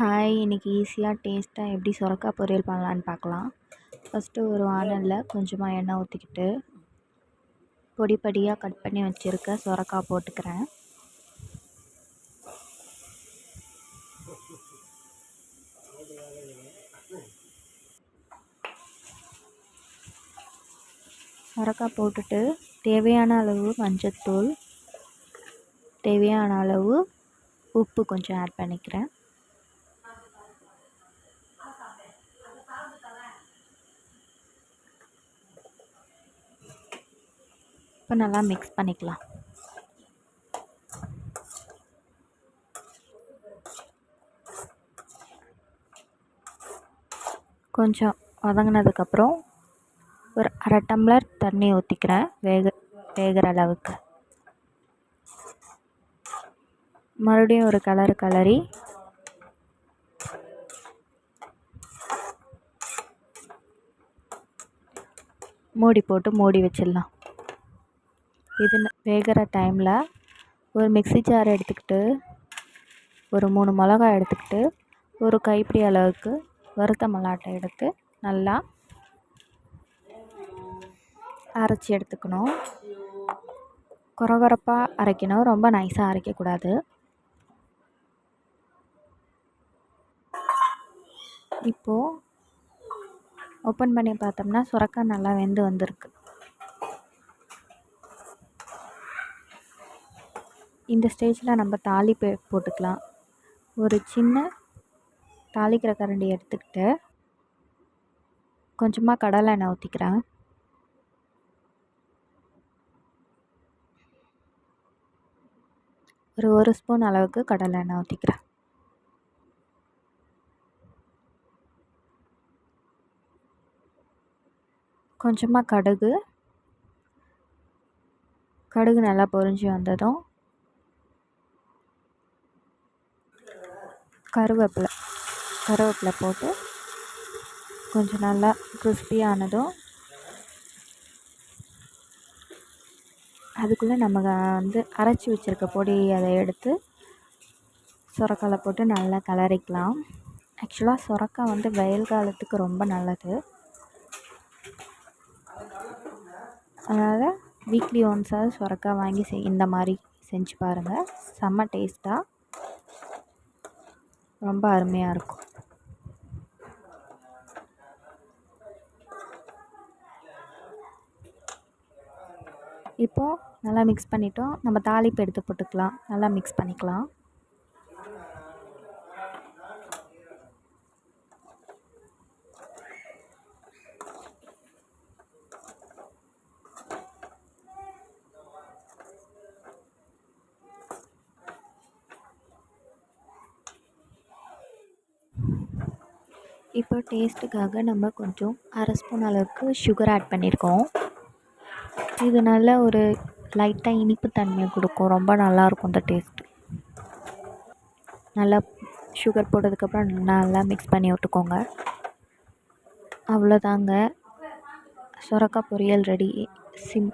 Hi இன்றைக்கி ஈஸியாக டேஸ்ட்டாக எப்படி சுரக்கா பொரியல் பண்ணலான்னு பார்க்கலாம். ஃபஸ்ட்டு ஒரு வானலில் கொஞ்சமாக எண்ணெய் ஊற்றிக்கிட்டு பொடி பொடியாக கட் பண்ணி வச்சுருக்க சுரக்கா போட்டுக்கிறேன். சுரக்கா போட்டுட்டு தேவையான அளவு மஞ்சத்தூள் தேவையான அளவு உப்பு கொஞ்சம் ஆட் பண்ணிக்கிறேன். இப்போ நல்லா மிக்ஸ் பண்ணிக்கலாம். கொஞ்சம் வதங்கினதுக்கப்புறம் ஒரு அரை டம்ளர் தண்ணி ஊற்றிக்கிறேன் வேக வேகிற அளவுக்கு. மறுபடியும் ஒரு கலர் கலரி மூடி போட்டு மூடி வச்சிடலாம். இது வேகிற டைமில் ஒரு மிக்ஸி ஜார் எடுத்துக்கிட்டு ஒரு மூணு மிளகாய் எடுத்துக்கிட்டு ஒரு கைப்பிடி அளவுக்கு வறுத்த மல்லாட்டை எடுத்து நல்லா அரைச்சி எடுத்துக்கணும். குறகுறப்பாக அரைக்கணும். ரொம்ப நைஸாக அரைக்கக்கூடாது. இப்போது ஓப்பன் பண்ணி பார்த்தோம்னா சுரக்காய் நல்லா வெந்து வந்திருக்கு. இந்த ஸ்டேஜில் நம்ம தாளிப்பு போட்டுக்கலாம். ஒரு சின்ன தாளிக்கிற கரண்டி எடுத்துக்கிட்டு கொஞ்சமாக கடலை எண்ணெய் ஊற்றிக்கிறேன் ஒரு ஒரு ஸ்பூன் அளவுக்கு கடலை எண்ணெய் ஊற்றிக்கிறேன் கொஞ்சமாக கடுகு. கடுகு நல்லா பொரிஞ்சு வந்ததும் கருவேப்பிலை. கருவேப்பிலை போட்டு கொஞ்சம் நல்லா கிறிஸ்பியானதும் அதுக்குள்ளே நம்ம வந்து அரைச்சி வச்சுருக்க பொடி அதை எடுத்து சுரக்கால போட்டு நல்லா கிளறிக்கலாம். ஆக்சுவலாக சுரக்காய் வந்து வெயில் காலத்துக்கு ரொம்ப நல்லது. அதனால் வீக்லி ஒன்ஸாவது சுரக்கா வாங்கி செய் இந்த மாதிரி செஞ்சு பாருங்கள் செம்ம டேஸ்ட்டாக ரொம்ப அருமையாக இருக்கும். இப்போது நல்லா மிக்ஸ் பண்ணிட்டோம். நம்ம தாளிப்பு எடுத்து போட்டுக்கலாம். நல்லா மிக்ஸ் பண்ணிக்கலாம். இப்போ டேஸ்ட்டுக்காக நம்ம கொஞ்சம் அரை ஸ்பூன் அளவுக்கு சுகர் ஆட் பண்ணியிருக்கோம். இது நல்ல ஒரு லைட்டாக இனிப்பு தன்மையை கொடுக்கும். ரொம்ப நல்லாயிருக்கும் இந்த டேஸ்ட்டு நல்லா சுகர் போட்டதுக்கப்புறம் நல்லா மிக்ஸ் பண்ணி விட்டுக்கோங்க. அவ்வளோதாங்க சுரக்கா பொரியல் ரெடி சிம்